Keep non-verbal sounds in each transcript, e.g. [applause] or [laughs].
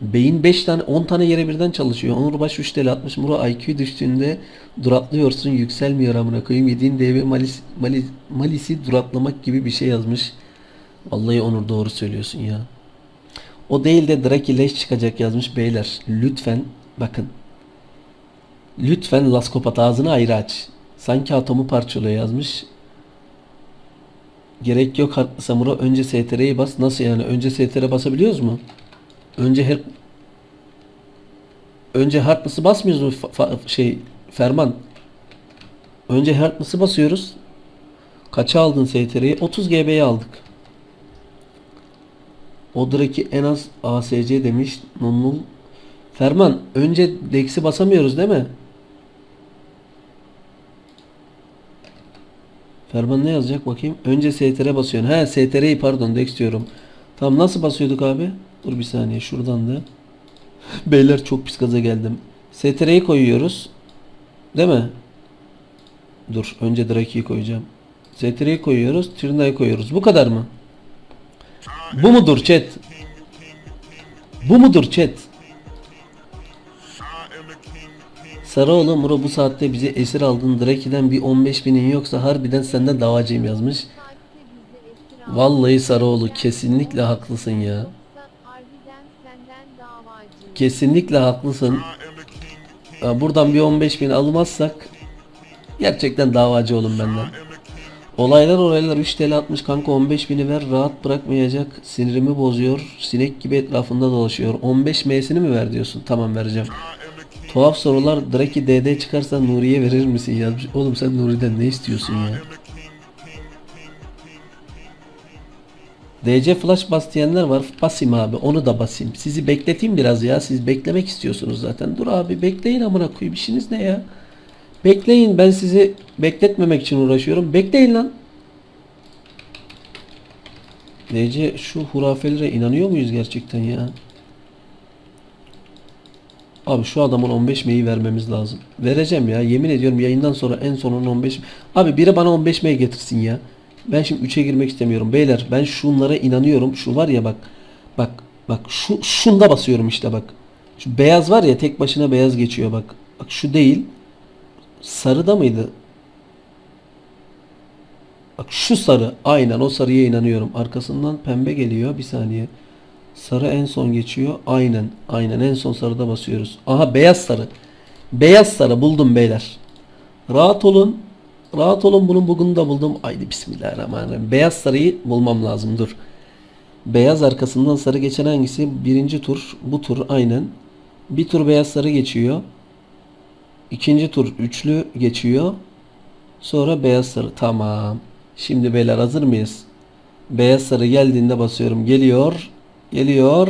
Beyin 5 tane 10 tane yere birden çalışıyor. Onur baş 3 TL atmış. Muro IQ düştüğünde duraklıyorsun yükselmiyor amına koyayım. Yediğin DB malis, malis, malisi duratlamak gibi bir şey yazmış. Vallahi Onur doğru söylüyorsun ya. O değil de Draki leş çıkacak yazmış beyler. Lütfen bakın. Lütfen Laskopat ağzını ayrı aç. Sanki atomu parçalıyor yazmış. Gerek yok haklı Samuro. Önce STR'yi bas. Nasıl yani? Önce STR basabiliyoruz mu? Önce her Önce Heartless'ı basmıyoruz mu şey Ferman? Önce Heartless'ı basıyoruz. Kaça aldın STR'yi? 30 GB'ye aldık. Odraki en az ASC demiş. Nunnul. Ferman önce Dex'i basamıyoruz değil mi? Ferman ne yazacak bakayım. Önce STR basıyorsun. He STR'yi pardon Dex diyorum. Tamam nasıl basıyorduk abi? Dur bir saniye şuradan da. [laughs] Beyler çok pis gaza geldim. STR'yi koyuyoruz. Değil mi? Dur önce Draki'yi koyacağım. STR'yi koyuyoruz. Trina'yı koyuyoruz. Bu kadar mı? Bu mudur chat? Bu mudur chat? Sarıoğlu Muro bu saatte bizi esir aldın. Draki'den bir 15 binin yoksa harbiden senden davacıyım yazmış. Vallahi Sarıoğlu kesinlikle haklısın ya. Kesinlikle haklısın. Buradan bir 15 bin almazsak gerçekten davacı olun benden. Olaylar olaylar 3 TL atmış kanka 15 bini ver rahat bırakmayacak sinirimi bozuyor sinek gibi etrafında dolaşıyor 15 M'sini mi ver diyorsun tamam vereceğim Tuhaf sorular Draki DD çıkarsa Nuri'ye verir misin yazmış oğlum sen Nuri'den ne istiyorsun ya DC flash bas diyenler var. Basayım abi. Onu da basayım. Sizi bekleteyim biraz ya. Siz beklemek istiyorsunuz zaten. Dur abi bekleyin amına koyayım. İşiniz ne ya? Bekleyin. Ben sizi bekletmemek için uğraşıyorum. Bekleyin lan. DC şu hurafelere inanıyor muyuz gerçekten ya? Abi şu adamın 15 M'yi vermemiz lazım. Vereceğim ya. Yemin ediyorum yayından sonra en sonun 15 Abi biri bana 15 M getirsin ya. Ben şimdi 3'e girmek istemiyorum. Beyler ben şunlara inanıyorum. Şu var ya bak. Bak bak şu şunda basıyorum işte bak. Şu beyaz var ya tek başına beyaz geçiyor bak. Bak şu değil. Sarı da mıydı? Bak şu sarı. Aynen o sarıya inanıyorum. Arkasından pembe geliyor. Bir saniye. Sarı en son geçiyor. Aynen. Aynen en son sarıda basıyoruz. Aha beyaz sarı. Beyaz sarı buldum beyler. Rahat olun. Rahat olun bunun bugünü de buldum. Haydi bismillahirrahmanirrahim. Beyaz sarıyı bulmam lazım dur. Beyaz arkasından sarı geçen hangisi? Birinci tur. Bu tur aynen. Bir tur beyaz sarı geçiyor. İkinci tur üçlü geçiyor. Sonra beyaz sarı. Tamam. Şimdi beyler hazır mıyız? Beyaz sarı geldiğinde basıyorum. Geliyor. Geliyor.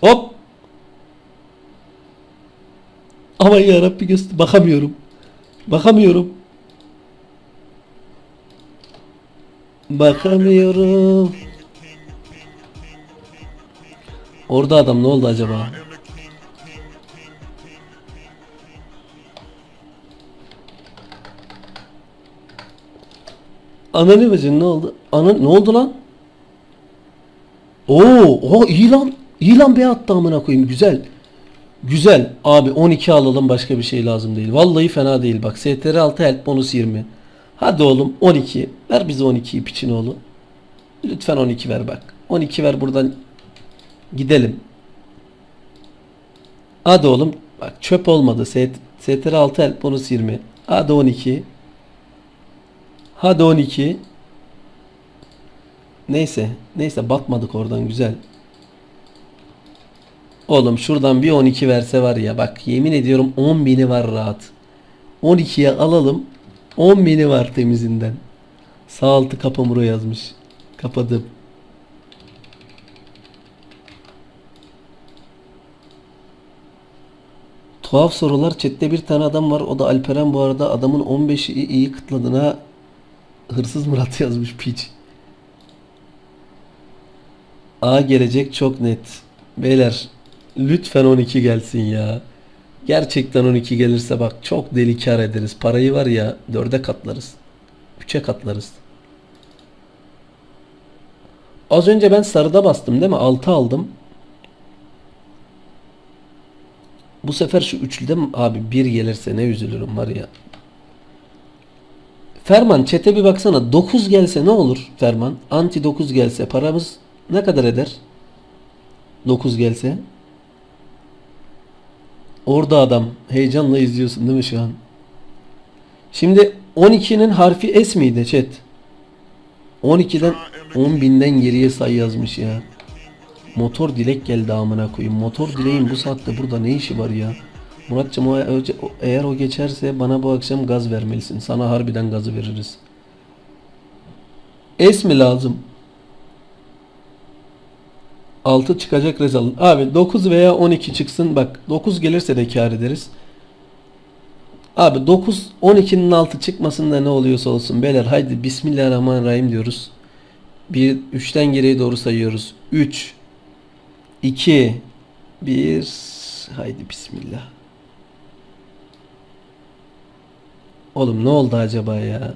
Hop. Aman yarabbi göster. Bakamıyorum. Bakamıyorum. Bakamıyorum. Orada adam ne oldu acaba? Ananı bacın ne oldu? Ana ne oldu lan? Oo, o iyi lan. İyi lan be attı amına koyayım güzel. Güzel. Abi 12 alalım başka bir şey lazım değil. Vallahi fena değil bak. STR 6 help bonus 20. Hadi oğlum 12. Ver bize 12'yi piçin oğlu. Lütfen 12 ver bak. 12 ver buradan gidelim. Hadi oğlum. Bak çöp olmadı. ST STR 6 help bonus 20. Hadi 12. Hadi 12. Neyse. Neyse batmadık oradan güzel. Oğlum şuradan bir 12 verse var ya bak yemin ediyorum 10 bini var rahat. 12'ye alalım. 10 bini var temizinden. Sağ altı kapamuro yazmış. Kapadım. Tuhaf sorular. Chat'te bir tane adam var. O da Alperen bu arada. Adamın 15'i iyi kıtladığına hırsız Murat [laughs] yazmış piç. A gelecek çok net. Beyler lütfen 12 gelsin ya. Gerçekten 12 gelirse bak çok deli kar ederiz. Parayı var ya 4'e katlarız. 3'e katlarız. Az önce ben sarıda bastım değil mi? 6 aldım. Bu sefer şu üçlüde mi- abi bir gelirse ne üzülürüm var ya. Ferman çete bir baksana 9 gelse ne olur Ferman? Anti 9 gelse paramız ne kadar eder? 9 gelse. Orada adam heyecanla izliyorsun değil mi şu an? Şimdi 12'nin harfi S miydi chat? 12'den 10.000'den geriye say yazmış ya. Motor dilek geldi amına koyayım. Motor dileğin bu saatte burada ne işi var ya? Muratcığım o- eğer o geçerse bana bu akşam gaz vermelisin. Sana harbiden gazı veririz. Es mi lazım? 6 çıkacak Rezal. Abi 9 veya 12 çıksın. Bak 9 gelirse de kar ederiz. Abi 9 12'nin altı çıkmasın da ne oluyorsa olsun. Beyler haydi Bismillahirrahmanirrahim diyoruz. Bir 3'ten geriye doğru sayıyoruz. 3 2 1 Haydi bismillah. Oğlum ne oldu acaba ya?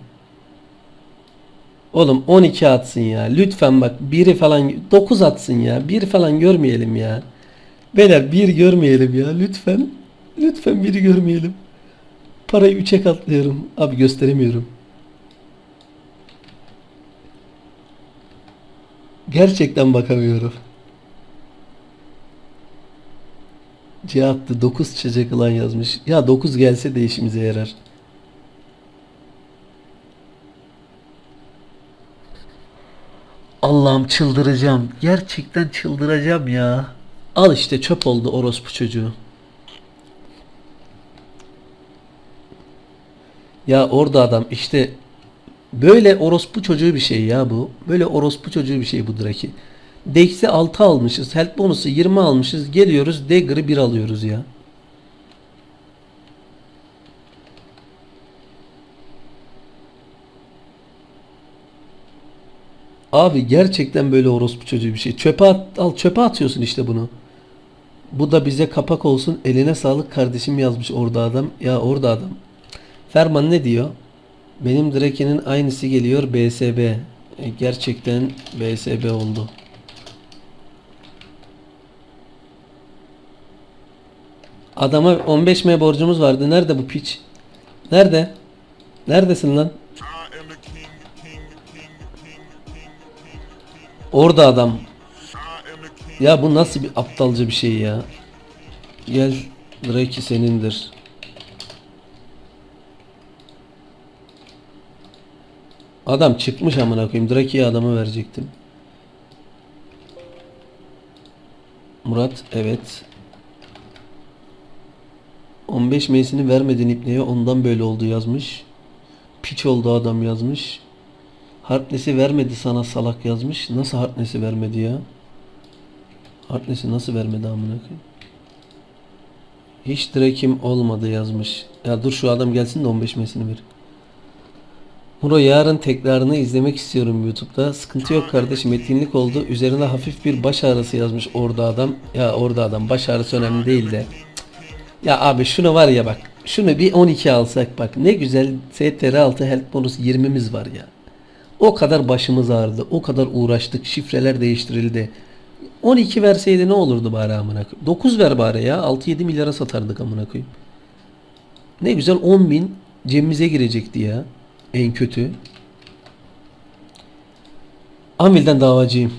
Oğlum 12 atsın ya. Lütfen bak biri falan 9 atsın ya. Bir falan görmeyelim ya. Beyler bir görmeyelim ya. Lütfen. Lütfen biri görmeyelim. Parayı 3'e katlıyorum. Abi gösteremiyorum. Gerçekten bakamıyorum. Cihat'tı 9 çiçek alan yazmış. Ya 9 gelse de işimize yarar. Allah'ım çıldıracağım. Gerçekten çıldıracağım ya. Al işte çöp oldu orospu çocuğu. Ya orada adam işte böyle orospu çocuğu bir şey ya bu. Böyle orospu çocuğu bir şey bu Draki. Dex'i 6 almışız. Health bonusu 20 almışız. Geliyoruz Dagger'ı 1 alıyoruz ya. Abi gerçekten böyle orospu çocuğu bir şey. Çöpe at, al çöpe atıyorsun işte bunu. Bu da bize kapak olsun. Eline sağlık kardeşim yazmış orada adam. Ya orada adam. Ferman ne diyor? Benim Drake'nin aynısı geliyor BSB. E, gerçekten BSB oldu. Adama 15M borcumuz vardı. Nerede bu piç? Nerede? Neredesin lan? Orada adam. Ya bu nasıl bir aptalca bir şey ya? Gel Drake senindir. Adam çıkmış amına koyayım. Drake'yi adama verecektim. Murat evet. 15 M'sini vermedin ipneye ondan böyle oldu yazmış. Piç oldu adam yazmış. Harkness'i vermedi sana salak yazmış. Nasıl Harkness'i vermedi ya? Harkness'i nasıl vermedi amına? Hiç Drake'im olmadı yazmış. Ya dur şu adam gelsin de 15 M'sini ver. Muro yarın tekrarını izlemek istiyorum YouTube'da. Sıkıntı yok kardeşim etkinlik oldu. Üzerine hafif bir baş ağrısı yazmış orada adam. Ya orada adam baş ağrısı önemli değil de. Ya abi şunu var ya bak. Şunu bir 12 alsak bak. Ne güzel STR 6 health bonus 20'miz var ya. O kadar başımız ağrıdı. O kadar uğraştık. Şifreler değiştirildi. 12 verseydi ne olurdu bari amına koyayım. 9 ver bari ya. 6-7 milyara satardık amına koyayım. Ne güzel 10 bin cebimize girecekti ya. En kötü. Amil'den davacıyım.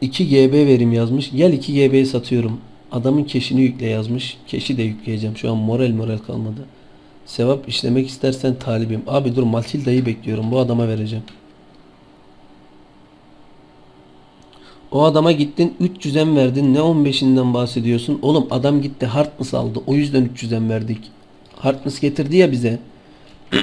2 GB verim yazmış. Gel 2 GB'yi satıyorum. Adamın keşini yükle yazmış. Keşi de yükleyeceğim. Şu an moral moral kalmadı. Sevap işlemek istersen talibim. Abi dur Matilda'yı bekliyorum. Bu adama vereceğim. O adama gittin 300'en verdin. Ne 15'inden bahsediyorsun? Oğlum adam gitti Hartness aldı. O yüzden 300'en verdik. Hartness getirdi ya bize. I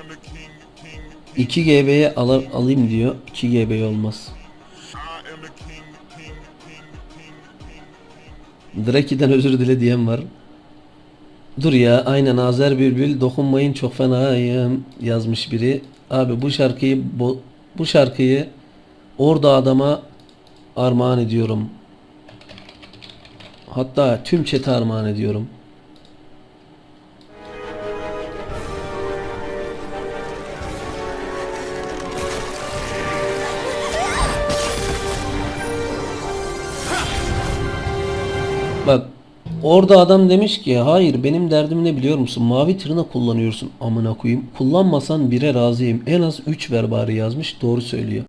am the king, king, 2 GB'ye al alayım diyor. 2 GB olmaz. Draki'den özür dile diyen var. Dur ya aynen Azer Bülbül dokunmayın çok fenayım yazmış biri. Abi bu şarkıyı bu, bu şarkıyı orada adama armağan ediyorum. Hatta tüm çete armağan ediyorum. Orada adam demiş ki hayır benim derdim ne biliyor musun? Mavi tırna kullanıyorsun amına koyayım. Kullanmasan bire razıyım. En az 3 ver bari yazmış. Doğru söylüyor.